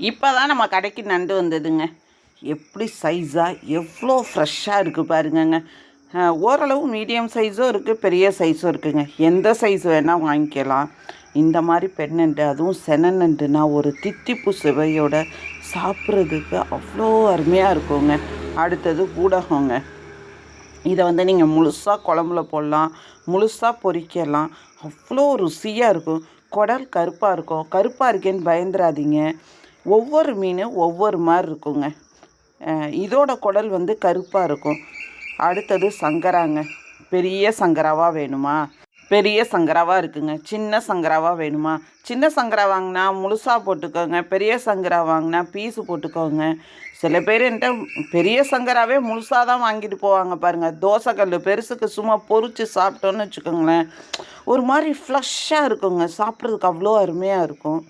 இப்போ தான் நம்ம கடைக்கு நண்டு வந்ததுங்க. எப்படி சைஸாக எவ்வளோ ஃப்ரெஷ்ஷாக இருக்குது பாருங்கங்க. ஓரளவு மீடியம் சைஸும் இருக்குது பெரிய சைஸும் இருக்குங்க. எந்த சைஸ் வேணால் வாங்கிக்கலாம். இந்த மாதிரி பெண்ணண்டு அதுவும் செனநண்டுனா ஒரு தித்திப்பு சுவையோட சாப்பிட்றதுக்கு அவ்வளோ அருமையாக இருக்குங்க. அடுத்தது ஊடகங்க. இதை வந்து நீங்கள் முழுசாக குழம்புல போடலாம் முழுசாக பொரிக்கலாம் அவ்வளோ ருசியாக இருக்கும். குடல் கருப்பாக இருக்கும். கருப்பாக இருக்கேன்னு பயந்துடாதீங்க ஒவ்வொரு மீன் ஒவ்வொரு மாதிரி இருக்குங்க. இதோட குடல் வந்து கருப்பாக இருக்கும். அடுத்தது சங்கராங்க. பெரிய சங்கராவாக வேணுமா? பெரிய சங்கராவாக இருக்குங்க. சின்ன சங்கராவாக வேணுமா? சின்ன சங்கரா வாங்கினா முழுசாக போட்டுக்கோங்க. பெரிய சங்கரா வாங்கினா பீஸு போட்டுக்கோங்க. சில பேர் என்கிட்ட பெரிய சங்கராவே முழுசாக தான் வாங்கிட்டு போவாங்க பாருங்கள் தோசைக்கல் பெருசுக்கு சும்மா பொறிச்சு சாப்பிட்டோன்னு வச்சுக்கோங்களேன். ஒரு மாதிரி ஃப்ளஷ்ஷாக இருக்குங்க. சாப்பிட்றதுக்கு அவ்வளோ அருமையாக இருக்கும்.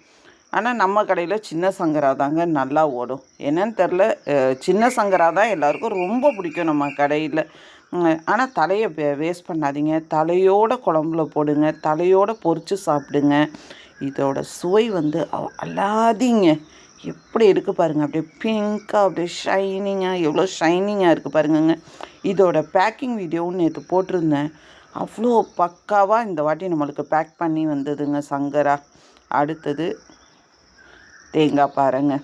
ஆனால் நம்ம கடையில் சின்ன சங்கரா தாங்க நல்லா ஓடும். என்னன்னு தெரில சின்ன சங்கரா தான் எல்லாருக்கும் ரொம்ப பிடிக்கும் நம்ம கடையில். ஆனால் தலையை வேஸ்ட் பண்ணாதீங்க. தலையோட குழம்புல போடுங்க. தலையோட பொறிச்சு சாப்பிடுங்க. இதோட சுவை வந்து அல்லாதீங்க எப்படி இருக்குது பாருங்க. அப்படியே பிங்க்காக அப்படியே ஷைனிங்காக எவ்வளோ ஷைனிங்காக இருக்குது பாருங்கங்க. இதோட பேக்கிங் வீடியோவும் நேற்று போட்டிருந்தேன். அவ்வளோ பக்காவாக இந்த வாட்டி நம்மளுக்கு பேக் பண்ணி வந்ததுங்க சங்கரா. அடுத்தது தேங்காய் பாருங்க.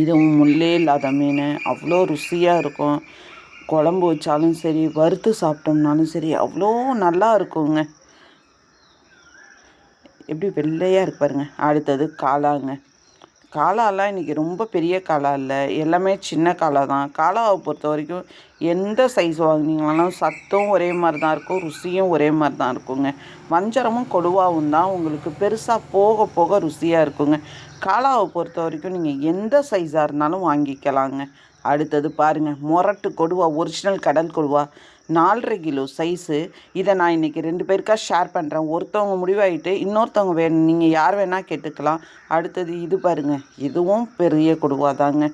இதுவும் முள்ளே இல்லாத மீன். அவ்வளோ ருசியாக இருக்கும். குழம்பு வச்சாலும் சரி வறுத்து சாப்பிட்டோம்னாலும் சரி அவ்வளோ நல்லா இருக்குங்க. எப்படி வெள்ளையாக இருக்கு பாருங்க. அடுத்தது காளாங்க. காளாலாம் இன்றைக்கி ரொம்ப பெரிய காளா இல்லை. எல்லாமே சின்ன காளா தான். காளாவை பொறுத்த வரைக்கும் எந்த சைஸ் வாங்குனீங்கனாலும் சத்தும் ஒரே மாதிரி தான் இருக்கும் ருசியும் ஒரே மாதிரி தான் இருக்குங்க. வஞ்சரமும் கொடுவாவும் தான் உங்களுக்கு பெருசாக போக போக ருசியாக இருக்குங்க. காளாவை பொறுத்த வரைக்கும் நீங்கள் எந்த சைஸாக இருந்தாலும் வாங்கிக்கலாங்க. அடுத்தது பாருங்கள் மொரட்டு கொடுவா ஒரிஜினல் கடல் கொடுவா. நாலரை கிலோ சைஸு இதை நான் இன்றைக்கி ரெண்டு பேருக்கா ஷேர் பண்ணுறேன் ஒருத்தவங்க முடிவாயிட்டு இன்னொருத்தவங்க வேணும். நீங்கள் யார் வேணால் கேட்டுக்கலாம். அடுத்தது இது பாருங்கள் இதுவும் பெரிய கொடுவா தாங்க.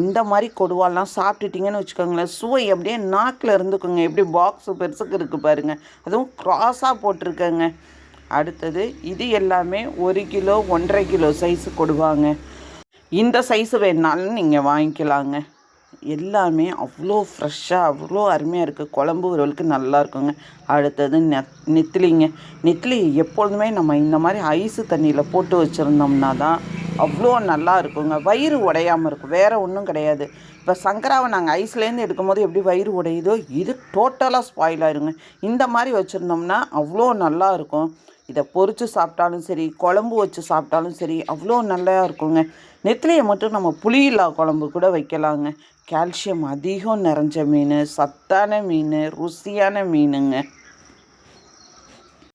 இந்த மாதிரி கொடுவாலாம் சாப்பிட்டுட்டிங்கன்னு வச்சுக்கோங்களேன். சுவை அப்படியே நாக்கில் இருந்துக்குங்க. எப்படி பாக்ஸு பெருசுக்கு இருக்குது பாருங்கள் அதுவும் க்ராஸாக போட்டிருக்கேங்க. அடுத்தது இது எல்லாமே ஒரு கிலோ ஒன்றரை கிலோ சைஸு கொடுவாங்க. இந்த சைஸு வேணாலும் நீங்கள் வாங்கிக்கலாங்க. எல்லாமே அவ்வளோ ஃப்ரெஷ்ஷாக அவ்வளோ அருமையாக இருக்குது குழம்பு ஒருவளுக்கு நல்லா இருக்குங்க. அடுத்தது நெத் நெத்திலிங்க. நெத்திலி எப்பொழுதுமே நம்ம இந்த மாதிரி ஐஸு தண்ணியில் போட்டு வச்சுருந்தோம்னா தான் அவ்வளோ நல்லா இருக்குங்க. வயிறு உடையாமல் இருக்கும். வேறு ஒன்றும் கிடையாது. இப்போ சங்கராவை நாங்கள் ஐஸ்லேருந்து எடுக்கும்போது எப்படி வயிறு உடையுதோ இது டோட்டலாக ஸ்பாயில் ஆயிருங்க. இந்த மாதிரி வச்சுருந்தோம்னா அவ்வளோ நல்லா இருக்கும். இதை பொறிச்சு சாப்பிட்டாலும் சரி குழம்பு வச்சு சாப்பிட்டாலும் சரி அவ்வளோ நல்லா இருக்குங்க. நெத்திலியை மட்டும் நம்ம புளியில்லா குழம்பு கூட வைக்கலாங்க. கால்சியம் அதிகம் நிறைஞ்ச மீன் சத்தான மீன் ருசியான மீனுங்க.